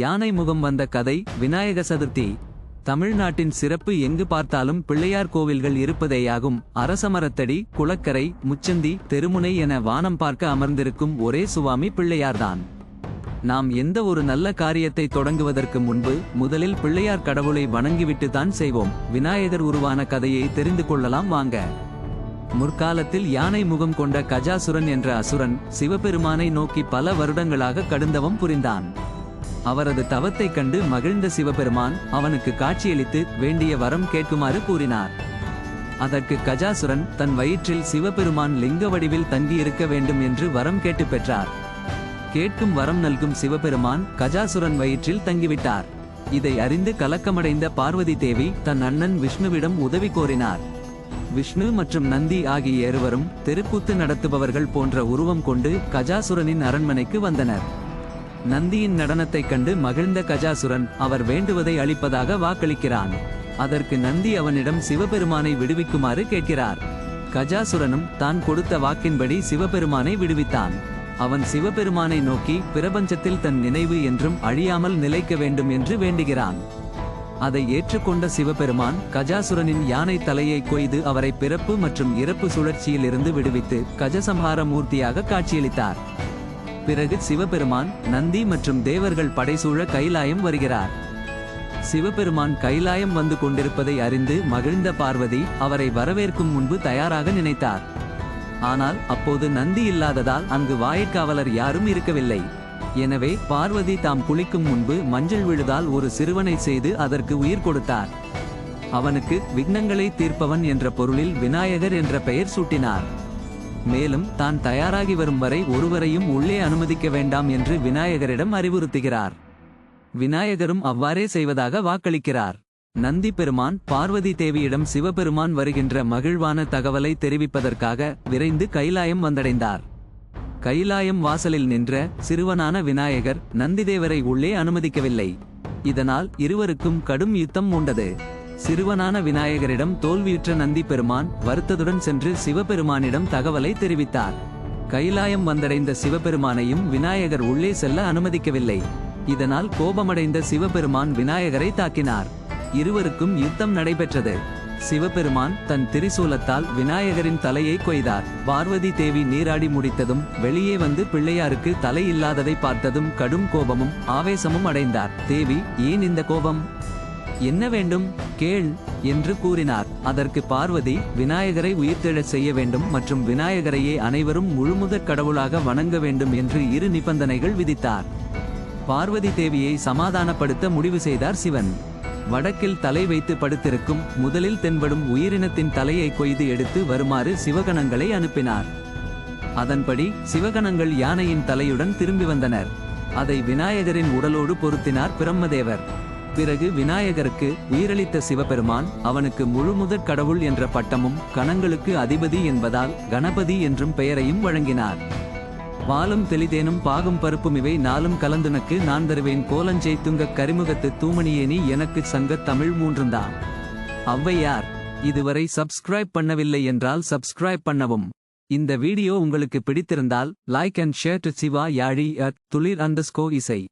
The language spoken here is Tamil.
யானை முகம் வந்த கதை விநாயக சதுர்த்தி. தமிழ்நாட்டின் சிறப்பு எங்கு பார்த்தாலும் பிள்ளையார் கோவில்கள் இருப்பதேயாகும். அரசமரத்தடி குளக்கரை முச்சந்தி தெருமுனை என வானம் பார்க்க அமர்ந்திருக்கும் ஒரே சுவாமி பிள்ளையார்தான். நாம் எந்த ஒரு நல்ல காரியத்தை தொடங்குவதற்கு முன்பு முதலில் பிள்ளையார் கடவுளை வணங்கிவிட்டு தான் செய்வோம். விநாயகர் உருவான கதையை தெரிந்து கொள்ளலாம் வாங்க. முற்காலத்தில் யானை முகம் கொண்ட கஜாசுரன் என்ற அசுரன் சிவபெருமானை நோக்கி பல வருடங்களாக கடுந்தவம் புரிந்தான். அவரது தவத்தைக் கண்டு மகிழ்ந்த சிவபெருமான் அவனுக்கு காட்சியளித்து வேண்டிய வரம் கேட்குமாறு கூறினார். அதற்கு கஜாசுரன் தன் வயிற்றில் சிவபெருமான் லிங்க வடிவில் தங்கியிருக்க வேண்டும் என்று வரம் கேட்டு பெற்றார். கேட்கும் வரம் நல்கும் சிவபெருமான் கஜாசுரன் வயிற்றில் தங்கிவிட்டார். இதை அறிந்து கலக்கமடைந்த பார்வதி தேவி தன் அண்ணன் விஷ்ணுவிடம் உதவி கோரினார். விஷ்ணு மற்றும் நந்தி ஆகிய இருவரும் தெருக்கூத்து நடத்துபவர்கள் போன்ற உருவம் கொண்டு கஜாசுரனின் அரண்மனைக்கு வந்தனர். நந்தியின் நடனத்தைக் கண்டு மகிழ்ந்த கஜாசுரன் அவர் வேண்டுவதை அளிப்பதாக வாக்களிக்கிறான். அதற்கு நந்தி அவனிடம் சிவபெருமானை விடுவிக்குமாறு கேட்கிறார். கஜாசுரனும் தான் கொடுத்த வாக்கின்படி சிவபெருமானை விடுவித்தான். அவன் சிவபெருமானை நோக்கி பிரபஞ்சத்தில் தன் நினைவு என்றும் அழியாமல் நிலைக்க வேண்டும் என்று வேண்டுகிறான். அதை ஏற்றுக்கொண்ட சிவபெருமான் கஜாசுரனின் யானை தலையை கொய்து அவரை பிறப்பு மற்றும் இறப்பு சுழற்சியில் இருந்து விடுவித்து கஜசம்ஹார மூர்த்தியாக காட்சியளித்தார். பிறகு சிவபெருமான் நந்தி மற்றும் தேவர்கள் படைசூழ கைலாயம் வருகிறார். சிவபெருமான் கைலாயம் வந்து கொண்டிருப்பதை அறிந்து மகிழ்ந்த பார்வதி அவரை வரவேற்கும் முன்பு தயாராக நினைத்தார். ஆனால் அப்போது நந்தி இல்லாததால் அங்கு வாயக்காவலர் யாரும் இருக்கவில்லை. எனவே பார்வதி தாம் குளிக்கும் முன்பு மஞ்சள் விழுதால் ஒரு சிறுவனை செய்து அதற்கு உயிர் கொடுத்தார். அவனுக்கு விக்னங்களை தீர்ப்பவன் என்ற பொருளில் விநாயகர் என்ற பெயர் சூட்டினார். மேலும் தான் தயாராகி வரும் வரை ஒருவரையும் உள்ளே அனுமதிக்க வேண்டாம் என்று விநாயகரிடம் அறிவுறுத்துகிறார். விநாயகரும் அவ்வாறே செய்வதாக வாக்களிக்கிறார். நந்தி பெருமான் பார்வதி தேவியிடம் சிவபெருமான் வருகின்ற மகிழ்வான தகவலை தெரிவிப்பதற்காக விரைந்து கைலாயம் வந்தடைந்தார். கைலாயம் வாசலில் நின்ற சிறுவனான விநாயகர் நந்திதேவரை உள்ளே அனுமதிக்கவில்லை. இதனால் இருவருக்கும் கடும் யுத்தம் உண்டது சிறுவனான விநாயகரிடம் தோல்வியுற்ற நந்தி பெருமான் வருத்ததுடன் சென்று சிவபெருமானிடம் தகவலை தெரிவித்தார். கைலாயம் வந்தடைந்த சிவபெருமானையும் விநாயகர் உள்ளே செல்ல அனுமதிக்கவில்லை. இதனால் கோபமடைந்த சிவபெருமான் விநாயகரை தாக்கினார். இருவருக்கும் யுத்தம் நடைபெற்றது. சிவபெருமான் தன் திரிசூலத்தால் விநாயகரின் தலையை கொய்தார். பார்வதி தேவி நீராடி முடித்ததும் வெளியே வந்து பிள்ளையாருக்கு தலை இல்லாததை பார்த்ததும் கடும் கோபமும் ஆவேசமும் அடைந்தார். தேவி ஏன் இந்த கோபம்? என்ன வேண்டும்? கேள் என்று கூறினார். அதற்கு பார்வதி விநாயகரை உயிர்த்தெழச் செய்ய வேண்டும் மற்றும் விநாயகரையே அனைவரும் முழுமுதற் கடவுளாக வணங்க வேண்டும் என்று இரு நிபந்தனைகள் விதித்தார். பார்வதி தேவியை சமாதானப்படுத்த முடிவு செய்தார் சிவன். வடக்கில் தலை வைத்து படுத்திருக்கும் முதலில் தென்படும் உயிரினத்தின் தலையை கொய்து எடுத்து வருமாறு சிவகணங்களை அனுப்பினார். அதன்படி சிவகணங்கள் யானையின் தலையுடன் திரும்பி வந்தனர். அதை விநாயகரின் உடலோடு பொருத்தினார் பிரம்மதேவர். பிறகு விநாயகருக்கு உயிரளித்த சிவபெருமான் அவனுக்கு முழுமுதற் கடவுள் என்ற பட்டமும் கணங்களுக்கு அதிபதி என்பதால் கணபதி என்றும் பெயரையும் வழங்கினார். பாலும் தெளிதேனும் பாகும் பருப்பும் இவை நாளும் கலந்துனக்கு நான் தருவேன் கோலஞ்சை துங்கக் கரிமுகத்து தூமணியேனி எனக்கு சங்கத் தமிழ் மூன்றுந்தான். ஔவையார் இதுவரை சப்ஸ்கிரைப் பண்ணவில்லை என்றால் சப்ஸ்கிரைப் பண்ணவும். இந்த வீடியோ உங்களுக்கு பிடித்திருந்தால் like and share to Siva Yazhi at துளிர் அண்டர்ஸ்கோ இசை.